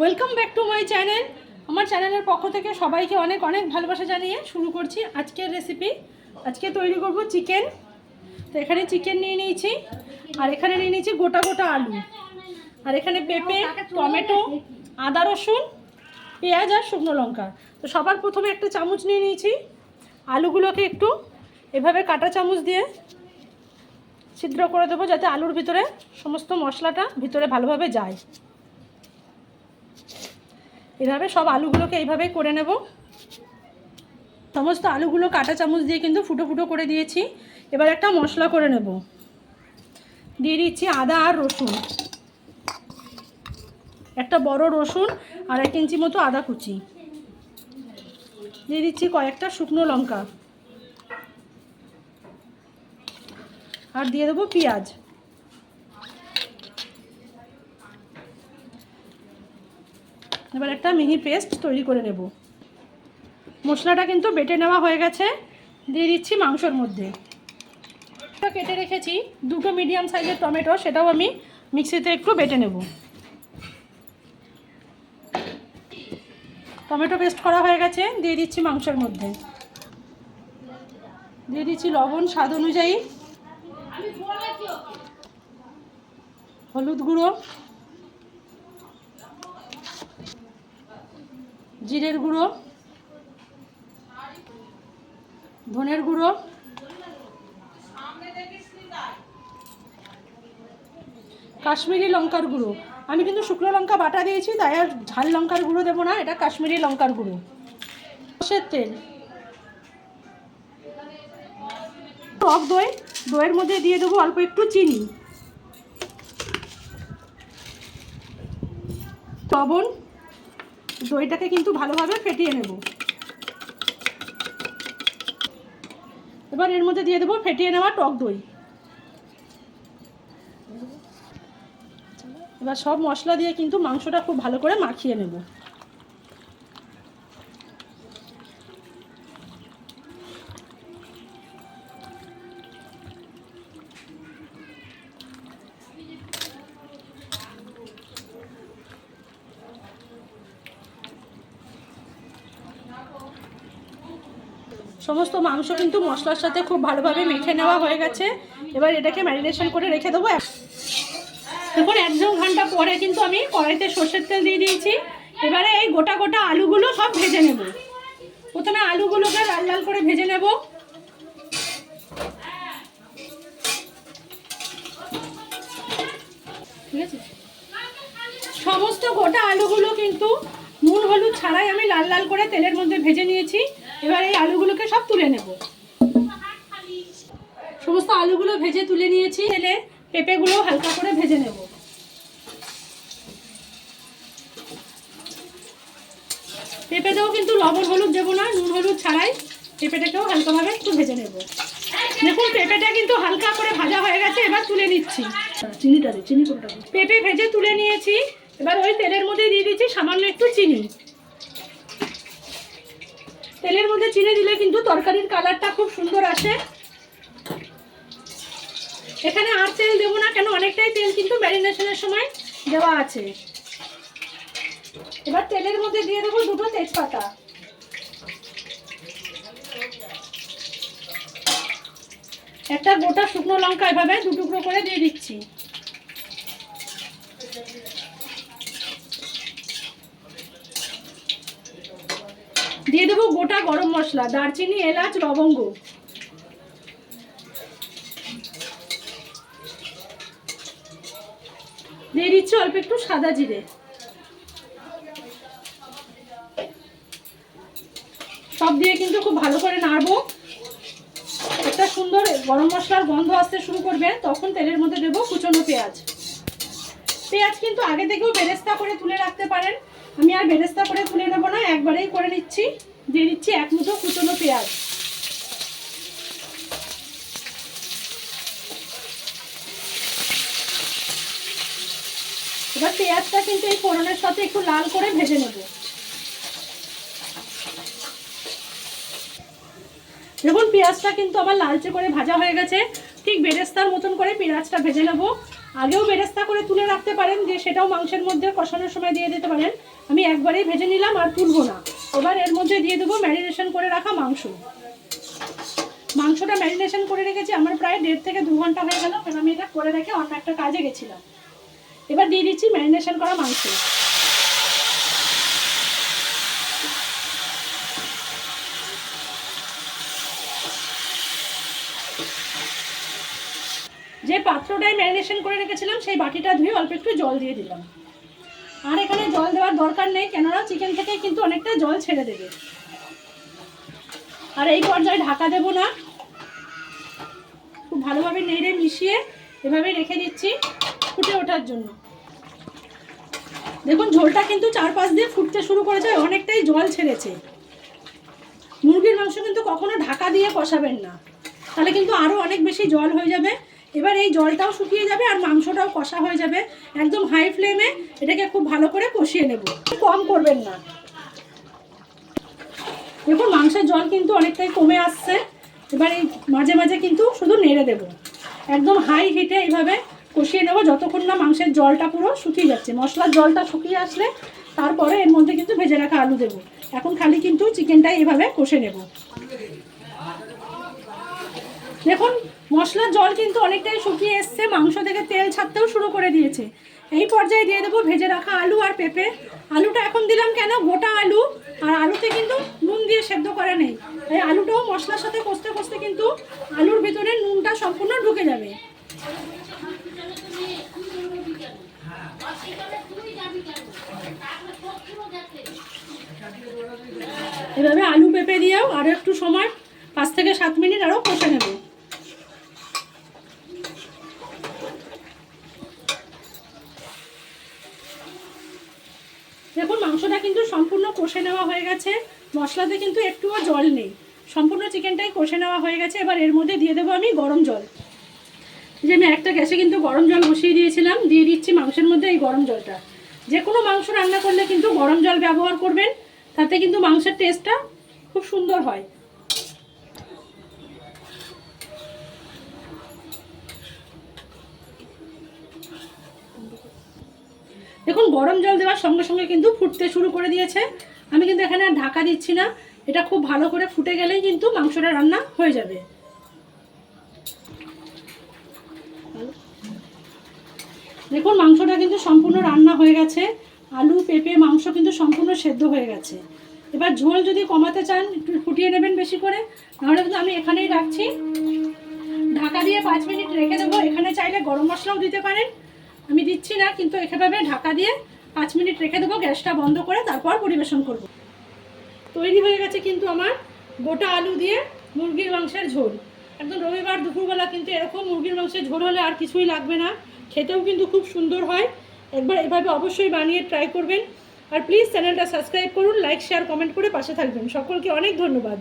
Welcome back to my channel আমার চ্যানেলের পক্ষ থেকে সবাইকে অনেক অনেক ভালোবাসা জানিয়ে শুরু করছি আজকের রেসিপি আজকে তৈরি করব চিকেন তো এখানে চিকেন নিয়ে নিয়েছি। আর এখানে নিয়ে নিয়েছি গোটা গোটা আলু। আর এখানে পেঁপে, টমেটো, আদা রসুন, পেঁয়াজ আর শুকনো লঙ্কা। তো সবার প্রথমে একটা চামচ নিয়ে নিয়েছি। আলুগুলোকে একটু এভাবে কাটা চামচ দিয়ে ছিদ্র করে দেবো যাতে আলুর ভিতরে সমস্ত মশলাটা ভিতরে ভালোভাবে যায়। এভাবে সব আলুগুলোকে এইভাবেই করে নেব। সমস্ত আলুগুলো কাটা চামচ দিয়ে কিন্তু ফুটো ফুটো করে দিয়েছি। এবার একটা মশলা করে নেব। দিয়ে দিচ্ছি আদা আর রসুন। একটা বড় রসুন আর এক ইঞ্চি মতো আদা কুচি। দিয়ে দিচ্ছি কয়েকটা শুকনো লঙ্কা। আর দিয়ে দেবো পেঁয়াজ। এবার একটা মিহি পেস্ট তৈরি করে নেব। মশলাটা কিন্তু বেটে নেওয়া হয়ে গেছে। দিয়ে দিচ্ছি মাংসর মধ্যে। কেটে রেখেছি। দুটো মিডিয়াম সাইজের টমেটো, সেটাও আমি মিক্সিতে একটু বেটে নেব। টমেটো পেস্ট করা হয়ে গেছে। দিয়ে দিচ্ছি মাংসের মধ্যে। দিয়ে দিচ্ছি লবণ স্বাদ অনুযায়ী। হলুদ গুঁড়ো। জিরের গুঁড়ো, ধনের গুঁড়ো, কাশ্মীরি লঙ্কার গুঁড়ো। আমি কিন্তু শুকনো লঙ্কা বাটা দিয়েছি, তাই আর ঝাল লঙ্কার গুঁড়ো দেবো না, এটা কাশ্মীরি লঙ্কার গুঁড়ো। সর্ষের তেল। টক দই, দইয়ের মধ্যে দিয়ে দেবো অল্প একটু চিনি। লবণ। দইটাকে কিন্তু ভালোভাবে ফেটিয়ে নেব। এবার এর মধ্যে দিয়ে দেবো ফেটিয়ে নেওয়া টক দই। এবার সব মশলা দিয়ে কিন্তু মাংসটা খুব ভালো করে মাখিয়ে নেব। সমস্ত মাংস কিন্তু মশলার সাথে খুব ভালোভাবে মেখে নেওয়া হয়ে গেছে। এবার এটাকে ম্যারিনেশন করে রেখে দেবো। দেখুন এক দু ঘণ্টা পরে কিন্তু আমি কড়াইতে সর্ষের তেল দিয়ে দিয়েছি। এবারে এই গোটা গোটা আলুগুলো সব ভেজে নেব। প্রথমে আলুগুলোকে লাল লাল করে ভেজে নেব। সমস্ত গোটা আলুগুলো কিন্তু নুন হলুদ ছাড়াই আমি লাল লাল করে তেলের মধ্যে ভেজে নিয়েছি। এবার এই আলুগুলোকে সব তুলে নেব। সমস্ত আলুগুলো ভেজে তুলে নিয়েছি। তেলে পেঁপেগুলো হালকা করে ভেজে নেব। পেঁপেতেও কিন্তু লবণ হলুদ দেবো না নুন হলুদ ছাড়াই পেঁপেটাকেও হালকাভাবে একটু ভেজে নেব। দেখুন পেঁপেটা কিন্তু হালকা করে ভাজা হয়ে গেছে এবার তুলে নিচ্ছি। চিনিটা চিনি পেঁপে ভেজে তুলে নিয়েছি এবার ওই তেলের মধ্যে দিয়ে দিচ্ছি সামান্য একটু চিনি। তেলের মধ্যে চিনি দিলে কিন্তু তরকারির কালারটা খুব সুন্দর আসে। এখানে আর তেল দেবো না, কেন অনেকটাই তেল কিন্তু ম্যারিনেশনের সময় দেওয়া আছে। এবার তেলের মধ্যে দিয়ে দেবো দুটো তেজপাতা। একটা গোটা শুকনো লঙ্কা এভাবে দু টুকরো করে দিয়ে দিচ্ছি। দিয়ে দেবো গোটা গরম মশলা, দারচিনি, এলাচ, লবঙ্গ। দিয়ে দিচ্ছি অল্প একটু সাদা জিরে। সব দিয়ে কিন্তু খুব ভালো করে নাড়বো। একটা সুন্দর গরম মশলার গন্ধ আসতে শুরু করবে, তখন তেলের মধ্যে দেবো কুচনো পেঁয়াজ। পেঁয়াজ কিন্তু আগে থেকেও বেরেস্তা করে তুলে রাখতে পারেন। আমি আর বেরেস্তা করে তুলে নেব না, একবারেই করে নিচ্ছি। দিয়ে দিচ্ছি এক মুঠো কুচনো পেঁয়াজ। এবার পেঁয়াজটা কিন্তু এই ফোড়নের সাথে একটু লাল করে ভেজে নেব। দেখুন, পেঁয়াজটা কিন্তু আবার লালচে করে ভাজা হয়ে গেছে। ঠিক বেরেস্তার মতন করে পেঁয়াজটা ভেজে নেব। আগেও বেরেস্তা করে তুলে রাখতে পারেন, যে সেটাও মাংসের মধ্যে কষানোর সময় দিয়ে দিতে পারেন। আমি একবারেই ভেজে নিলাম আর তুলবো না। এবার এর মধ্যে দিয়ে দেবো ম্যারিনেশন করে রাখা মাংস। মাংসটা ম্যারিনেশন করে রেখেছি, আমার প্রায় দেড় থেকে দু ঘণ্টা হয়ে গেল, কারণ আমি এটা করে রেখে অন্য একটা কাজে গেছিলাম। এবার দিয়ে দিচ্ছি ম্যারিনেশন করা মাংস। যে পাত্রটায় ম্যারিনেশন করে রেখেছিলাম, সেই বাটিটা ধুয়ে অল্প একটু জল দিয়ে দিলাম। আর এখানে জল দেওয়ার দরকার নেই, কেননা চিকেন থেকে কিন্তু অনেকটা জল ছেড়ে দেবে। আর এই পর্যায়ে ঢাকা দেবো না। খুব ভালোভাবে নেড়ে মিশিয়ে এভাবে রেখে দিচ্ছি ফুটে ওঠার জন্য। দেখুন, ঝোলটা কিন্তু চারপাশ দিয়ে ফুটতে শুরু করেছে, অনেকটাই জল ছেড়েছে। মুরগির মাংস কিন্তু কখনো ঢাকা দিয়ে কষাবেন না। তাহলে কিন্তু আরও অনেক বেশি জল হয়ে যাবে। এবার এই জলটাও শুকিয়ে যাবে আর মাংসটাও কষা হয়ে যাবে একদম হাই ফ্লেমে এটাকে খুব ভালো করে কষিয়ে নেব। কম করবেন না। দেখুন, মাংসের জল কিন্তু অনেকটাই কমে আসছে। এবার এই মাঝে মাঝে কিন্তু শুধু নেড়ে দেব। একদম হাই হিটে এইভাবে কষিয়ে নেব যতক্ষণ না মাংসের জলটা পুরো শুকিয়ে যাচ্ছে। মশলার জলটা শুকিয়ে আসলে তারপরে এর মধ্যে কিন্তু ভেজে রাখা আলু দেবো। এখন খালি কিন্তু চিকেনটাই এভাবে কষে নেব। দেখুন, মশলার জল কিন্তু অনেকটাই শুকিয়ে এসছে, মাংস থেকে তেল ছাড়তেও শুরু করে দিয়েছে। এই পর্যায়ে দিয়ে দেবো ভেজে রাখা আলু আর পেঁপে। আলুটা এখন দিলাম কেন? গোটা আলু, আর আলুতে কিন্তু নুন দিয়ে সেদ্ধ করা নেই। এই আলুটাও মশলার সাথে কষতে কষতে কিন্তু আলুর ভিতরে নুনটা সম্পূর্ণ ঢুকে যাবে। এভাবে আলু পেঁপে দিয়েও আরও একটু সময়, পাঁচ থেকে সাত মিনিট আরও কষে নেব দেখুন মাংসটা কিন্তু সম্পূর্ণ কষে নেওয়া হয়ে গেছে। মশলাতে কিন্তু একটুও জল নেই। সম্পূর্ণ চিকেনটাই কষে নেওয়া হয়ে গেছে। এবার এর মধ্যে দিয়ে দেবো আমি গরম জল। যে আমি একটা গ্যাসে কিন্তু গরম জল বসিয়ে দিয়েছিলাম। দিয়ে দিচ্ছি মাংসের মধ্যে এই গরম জলটা। যে কোনো মাংস রান্না করলে কিন্তু গরম জল ব্যবহার করবেন। তাতে কিন্তু মাংসের টেস্টটা খুব সুন্দর হয়। দেখুন, গরম জল দেওয়ার সঙ্গে সঙ্গে কিন্তু ফুটতে শুরু করে দিয়েছে। আমি কিন্তু এখানে আর ঢাকা দিচ্ছি না। এটা খুব ভালো করে ফুটে গেলেই কিন্তু মাংসটা রান্না হয়ে যাবে। দেখুন, মাংসটা কিন্তু সম্পূর্ণ রান্না হয়ে গেছে। আলু, পেঁপে, মাংস কিন্তু সম্পূর্ণ সেদ্ধ হয়ে গেছে। এবার ঝোল যদি কমাতে চান, একটু ফুটিয়ে নেবেন বেশি করে। নাহলে কিন্তু আমি এখানেই রাখছি। ঢাকা দিয়ে পাঁচ মিনিট রেখে দেবো। এখানে চাইলে গরম মশলাও দিতে পারেন। আমি দিচ্ছি না, কিন্তু এভাবে ঢাকা দিয়ে পাঁচ মিনিট রেখে দেবো, গ্যাসটা বন্ধ করে তারপর পরিবেশন করব। তৈরি হয়ে গেছে কিন্তু আমার গোটা আলু দিয়ে মুরগির মাংসের ঝোল। একদম রবিবার দুপুরবেলা কিন্তু এরকম মুরগির মাংসের ঝোল হলে আর কিছুই লাগবে না। খেতেও কিন্তু খুব সুন্দর হয়। একবার এভাবে অবশ্যই বানিয়ে ট্রাই করবেন। আর প্লিজ চ্যানেলটা সাবস্ক্রাইব করুন লাইক শেয়ার কমেন্ট করে পাশে থাকবেন। সকলকে অনেক ধন্যবাদ।